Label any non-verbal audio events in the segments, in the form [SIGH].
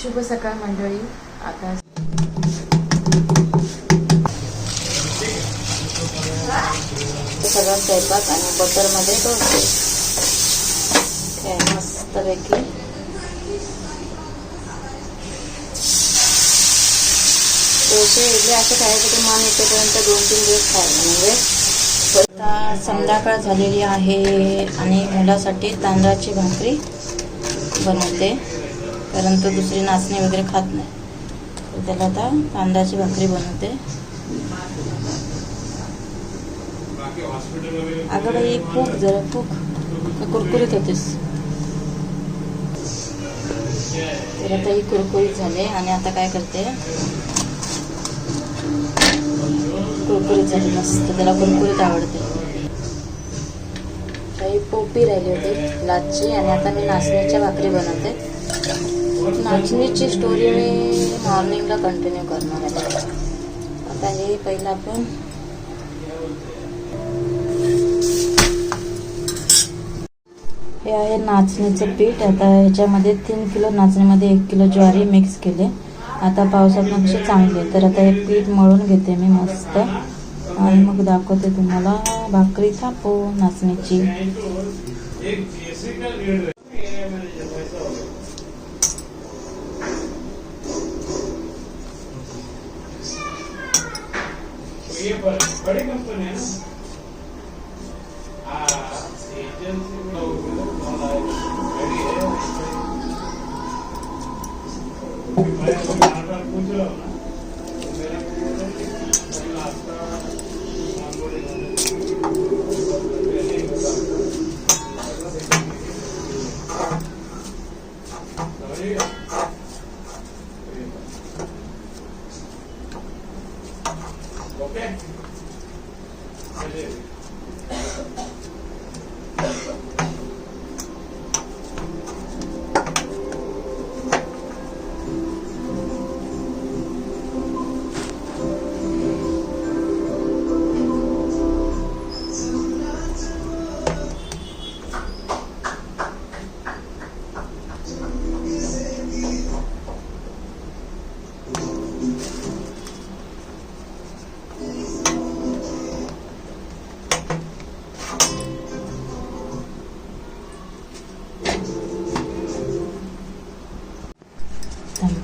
शुभ सकाळ मंडळी. आता सगळा स्वयंपाक आणि बटरमध्ये तोडते काय मस्तपैकी डोसे असं खायचं की मान येतेपर्यंत दोन तीन दिवस खायला म्हणजे आता संध्याकाळ झालेली आहे आणि मुलासाठी तांदळाची भाकरी बनवते. कारण तो दुसरी नाचणी वगैरे खात नाही. तर त्याला आता तांदळाची भाकरी बनवते. अगं बाई फूक जरा फूक. कुरकुरीत होतेस? तर आता ही कुरकुरीत झाले आणि आता काय करते? कुरकुरीत झाली मस्त. त्याला कुरकुरीत आवडते. काही पोपी राहिली होती लादची आणि आता मी नाचण्याच्या भाकरी बनवते. नाचणीची स्टोरी मी मॉर्निंगला कंटिन्यू करणार आहे. आता हे पहिलं आपण हे आहे नाचणीचं पीठ. आता ह्याच्यामध्ये तीन किलो नाचणीमध्ये एक किलो ज्वारी मिक्स केले. आता पावसात कसे चांगले तर आता हे पीठ मळून घेते मी मस्त. आणि मग दाखवते तुम्हाला भाकरी थापो नाचणीची. ये बड़ी कंपनी है ना? एजेंसी पूछ रहा हूँ।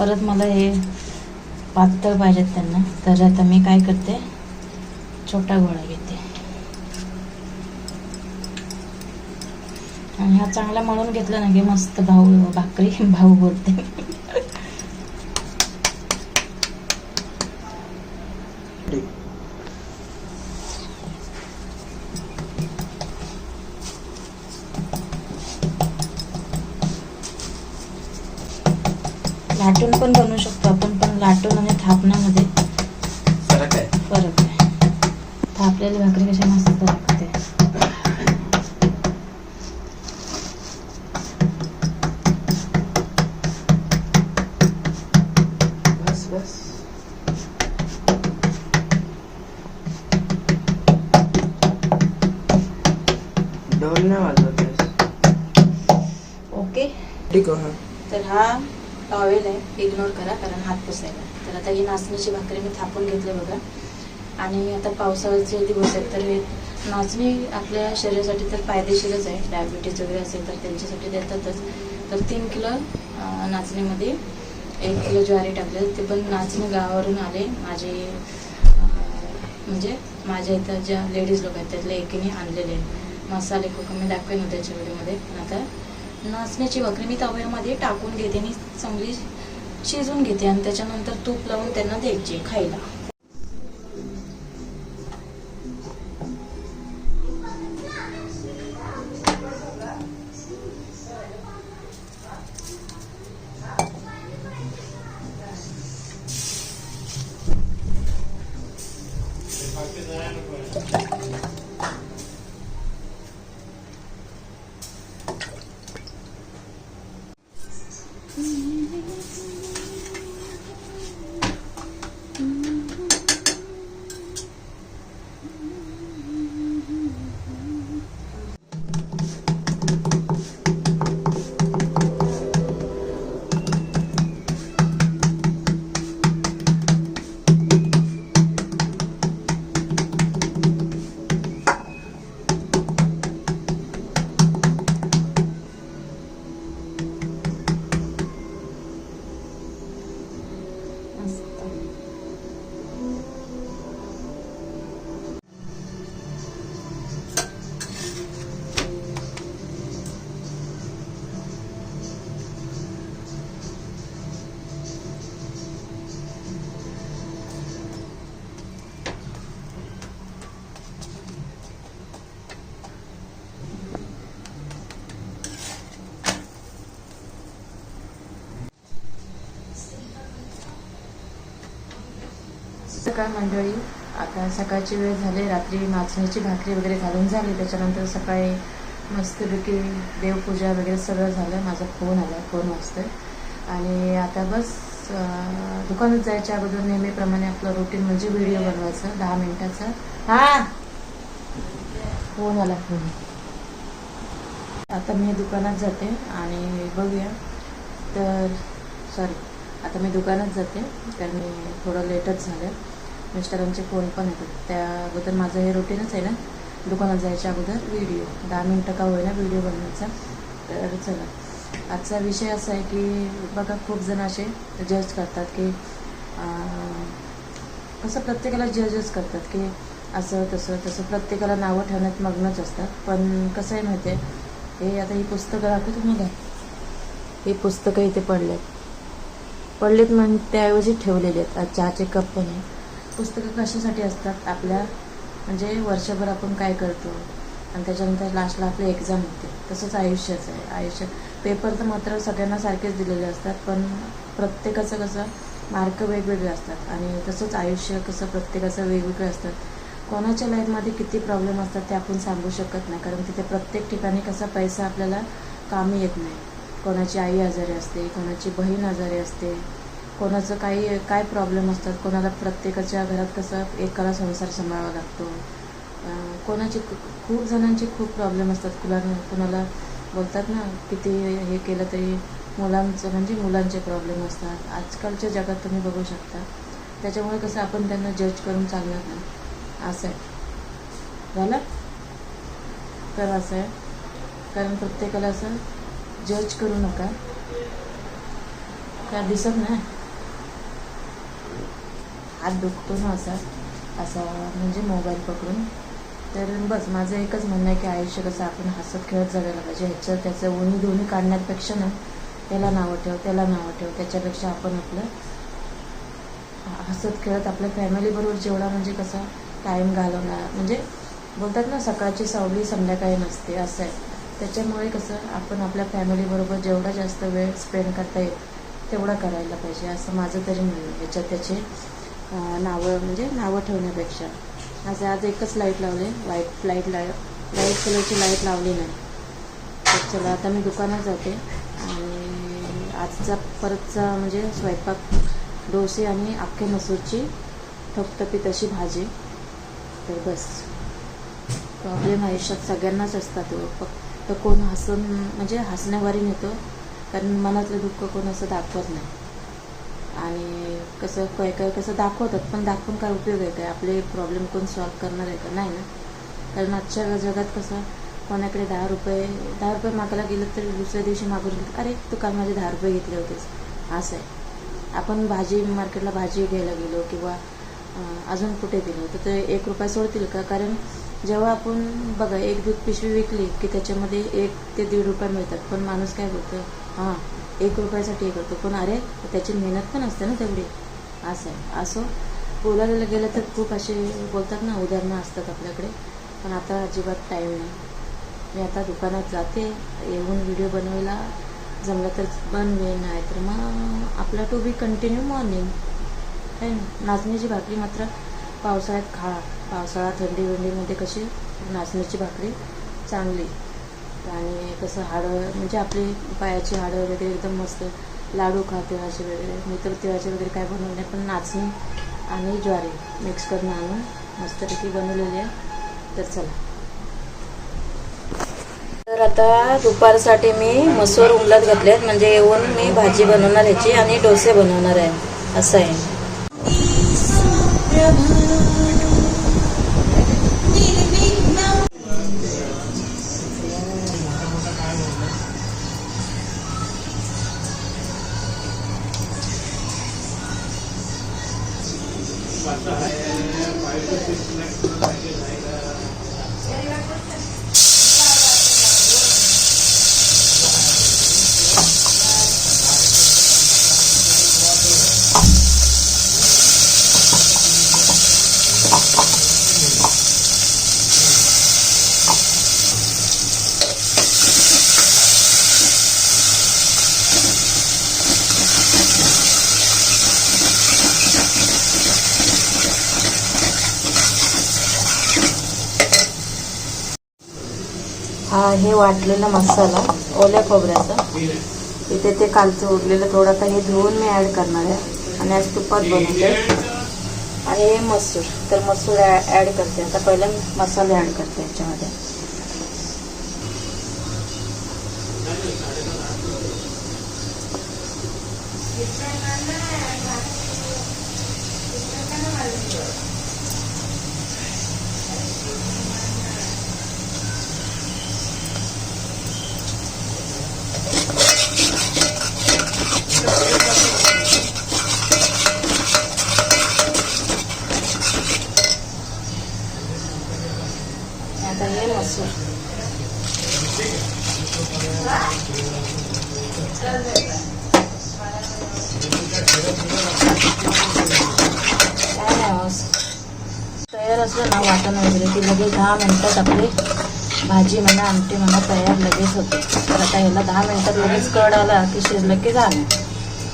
परत मला हे पातळ पाहिजेत त्यांना. तर आता मी काय करते? छोटा गोळा घेते. आणि हा चांगला मळून घेतला ना की मस्त भाऊ भाकरी [LAUGHS] भाऊ बोलते. लाटून पण बनवू शकतो. आपण पण लाटून आणि थापण्यामध्ये फरक आहे? फरक आहे. थापलेली भाकरी कशी मस्त लागते बस बस. डोल नाही वाजवतेस ओके. ठीक आहे. तर हा टॉवेल आहे इग्नोर करा कारण हात पुसायला. तर आता ही नाचणीची भाकरी मी थापून घेतली बघा. आणि आता पावसाळ्याचे दिवस आहेत तर हे नाचणी आपल्या शरीरासाठी तर फायदेशीरच आहे. डायबिटीज वगैरे असेल तर त्यांच्यासाठी देतातच. तर तीन किलो नाचणीमध्ये एक किलो ज्वारी टाकले. ते पण नाचणी गावावरून आले. माझे म्हणजे माझ्या इथं ज्या लेडीज लोक आहेत त्यातल्या एकीने आणलेले मसाले कुक मी दाखवेन त्याच्या व्हिडिओमध्ये. आता नाचण्याची भाकरी मी तव्यामध्ये टाकून घेते आणि चांगली शिजवून घेते आणि त्याच्यानंतर तूप लावून त्यांना द्यायची खायला. सकाळ मंडळी? आता सकाळची वेळ झाली रात्री नाचण्याची भाकरी वगैरे घालून झाली. त्याच्यानंतर सकाळी मस्तपैकी देवपूजा वगैरे सगळं झालं. माझा फोन आला फोन वाजतोय. आणि आता बस दुकानात जायच्या अगोदर नेहमीप्रमाणे आपलं रुटीन म्हणजे व्हिडिओ बनवायचं दहा मिनिटाचा. हा! फोन आला फोन. आता मी दुकानात जाते आणि बघूया. तर सॉरी आता मी दुकानात जाते. तर मी थोडं लेटच झालं. मिस्टरांचे फोन पण येतात. त्या अगोदर माझं हे रुटीनच आहे ना. दुकानात जायच्या अगोदर व्हिडिओ दहा मिनटं का होईना व्हिडिओ बनवायचा. तर चला. आजचा विषय असा आहे की बघा खूप जण असे जज करतात की कसं प्रत्येकाला जजच करतात की असं तसं तसं. प्रत्येकाला नावं ठेवण्यात मग्नच असतात. पण कसं आहे माहिती आहे हे आता ही पुस्तकं दाखवू तुम्हाला हे पुस्तकं इथे पडलेत. पडलेत म्हणून त्याऐवजी ठेवलेले आहेत. आज चहाचे कप पण आहे पुस्तकं कशासाठी असतात? आपल्या म्हणजे वर्षभर आपण काय करतो? आणि त्याच्यानंतर लास्टला आपली एक्झाम होते. तसंच आयुष्याचं आहे. आयुष्य पेपर तर मात्र सगळ्यांना सारखेच दिलेले असतात पण प्रत्येकाचं कसं मार्क वेगवेगळे असतात. आणि तसंच आयुष्य कसं प्रत्येकाचं वेगवेगळे असतात. कोणाच्या लाईफमध्ये किती प्रॉब्लेम असतात ते आपण सांगू शकत नाही. कारण तिथे प्रत्येक ठिकाणी कसा पैसा आपल्याला कामी येत नाही. कोणाची आई आजारी असते कोणाची बहीण आजारी असते. कोणाचं काही काय प्रॉब्लेम असतात? कोणाला प्रत्येकाच्या घरात कसं एकाला संसार सांभाळावा लागतो? कोणाची खूप जणांचे खूप प्रॉब्लेम असतात. कुणाला कुणाला बोलतात ना किती हे केलं तरी मुलांचं म्हणजे मुलांचे प्रॉब्लेम असतात. आजकालच्या जगात तुम्ही बघू शकता. त्याच्यामुळे कसं आपण त्यांना जज करून चालणार नाही. असं आहे. झालं? तर असं आहे. कारण प्रत्येकाला असं जज करू नका. काय दिसत नाही? हात दुखतो ना असा असा म्हणजे मोबाईल पकडून. तर बस माझं एकच म्हणणं आहे की आयुष्य कसं आपण हसत खेळत जगायला पाहिजे. ह्याचं त्याचं उन्ही दोन्ही काढण्यापेक्षा ना त्याला नावं ठेव त्याला नावं ठेव. त्याच्यापेक्षा आपण आपलं हसत खेळत आपल्या फॅमिलीबरोबर जेवढा म्हणजे कसा टाईम घालवणार. म्हणजे बोलतात ना सकाळची सावली संध्याकाळी नसते असं आहे. त्याच्यामुळे कसं आपण आपल्या फॅमिलीबरोबर जेवढा जास्त वेळ स्पेंड करता येईल तेवढा करायला पाहिजे असं माझं तरी म्हणणं याच्यात त्याचे नावं म्हणजे नावं ठेवण्यापेक्षा. असं आज एकच लाइट लावले व्हाईट लाइट लाय लाइट कलरची लाइट लावली नाही. तर चला आता मी दुकानात जाते. आणि आजचा परतचा म्हणजे स्वयंपाक डोसे आणि अख्खे मसूरची थपथपीत अशी भाजी. तर बस. प्रॉब्लेम आयुष्यात सगळ्यांनाच असतात हो. फक्त कोण हसून म्हणजे हसण्यावारी नेतो. कारण मनातलं दुःख कोण असं दाखवत नाही. आणि कसं काय काय कसं दाखवतात पण दाखवून काय उपयोग आहे काय? आपले प्रॉब्लेम कोण सॉल्व करणार आहे का? नाही ना? कारण आजच्या जगात कसं कोणाकडे दहा रुपये दहा रुपये मागायला गेलं तर दुसऱ्या दिवशी मागून घेतात. अरे तू काल माझे दहा रुपये घेतले होतेस. असं आहे. आपण भाजी मार्केटला भाजी घ्यायला गेलो किंवा अजून कुठे गेलो तर ते एक रुपया सोडतील का? कारण जेव्हा आपण बघा एक दूध पिशवी विकली की त्याच्यामध्ये एक ते दीड रुपये मिळतात. पण माणूस काय बोलतो? हां एक रुपयासाठी हे करतो पण अरे त्याची मेहनत पण असते ना तेवढी. असं आहे. असो बोलायला गेलं तर खूप असे बोलतात ना उदाहरणं असतात आपल्याकडे. पण आता अजिबात टाईम नाही. मी आता दुकानात जाते. येऊन व्हिडिओ बनवायला जमलं तर बनवेन नाही तर मग आपला टू बी कंटिन्यू मॉर्निंग आहे ना भाकरी मात्र पावसाळ्यात खा. पावसाळा थंडी वंडीमध्ये कशी नाचण्याची भाकरी चांगली. आणि कसं हाडं म्हणजे आपली पायाची हाडं वगैरे एकदम मस्त लाडू खा तिळाचे वगैरे. मी तर तिळाचे वगैरे काय बनवले नाही पण नाचणी आणि ज्वारी मिक्स करून आणून मस्तपैकी बनवलेली आहे. तर चला. तर आता दुपारसाठी मी मसूर उमलत आहेत म्हणजे येऊन मी भाजी बनवणार ह्याची आणि डोसे बनवणार आहे. असं आहे. हे वाटलेला मसाला ओल्या खोबऱ्याचा. इथे ते कालचं उरलेलं थोडं आता हे धुवून मी ॲड करणार आहे. आणि आज तुपात बनवते. आणि हे मसूर तर मसूर ॲड करते. आता पहिले मी मसाले ॲड करते याच्यामध्ये. तयार असलं ना वाटण वगैरे की लगेच दहा मिनटात आपली भाजी म्हणा आमटी म्हणा तयार लगेच होते. तर आता ह्याला दहा मिनटात लगेच कड आला की शिजलं की झालं.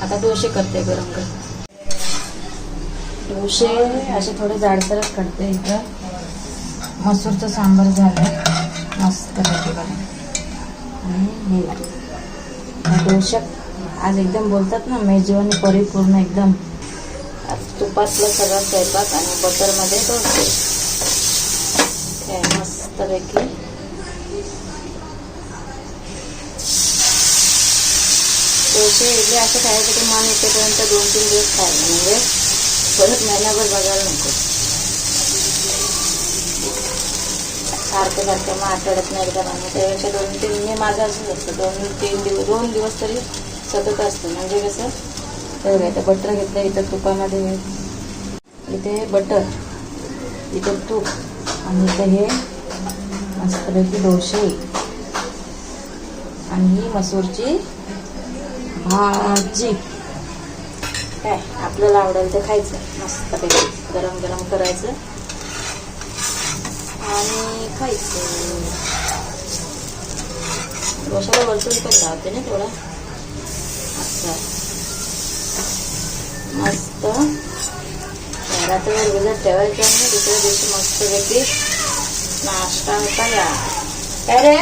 आता डोसे करते गरम गरम. डोसे असे थोडे जाडसरच करते इथं. मसूरचं सांबार झालं. मस्त आणि हे. या आज एकदम बोलतात ना मेजवानी परिपूर्ण एकदम. आज तुपातलं सगळं स्वयंपाक आणि बटरमध्ये डोसे मस्तपैकी. डोसे इडली असं खायचं की मन येतेपर्यंत दोन तीन दिवस खायला. म्हणजे परत महिनाभर बघायला नको. सारखं सारखं मग आठवड्यात नाही एकदा बनवं त्यापेक्षा दोन तीन मी माझं असंच असतं. दोन तीन दिवस दोन दिवस तरी सतत असतं. म्हणजे कसं तर काय तर बटर घेतलं इथं तुपामध्ये इथे बटर इथं तूप. आणि इथं हे मस्तपैकी डोसे. आणि ही मसूरची भाजी. काय? आपल्याला आवडेल ते खायचं. मस्तपैकी गरम गरम करायचं. आणि खायचं. डोशाला वरतून पण लावते ना थोडा अच्छा. मस्त। रात्रभर भिजत ठेवायचं आणि दुसऱ्या दिवशी मस्तपैकी नाश्ता होता या काय रे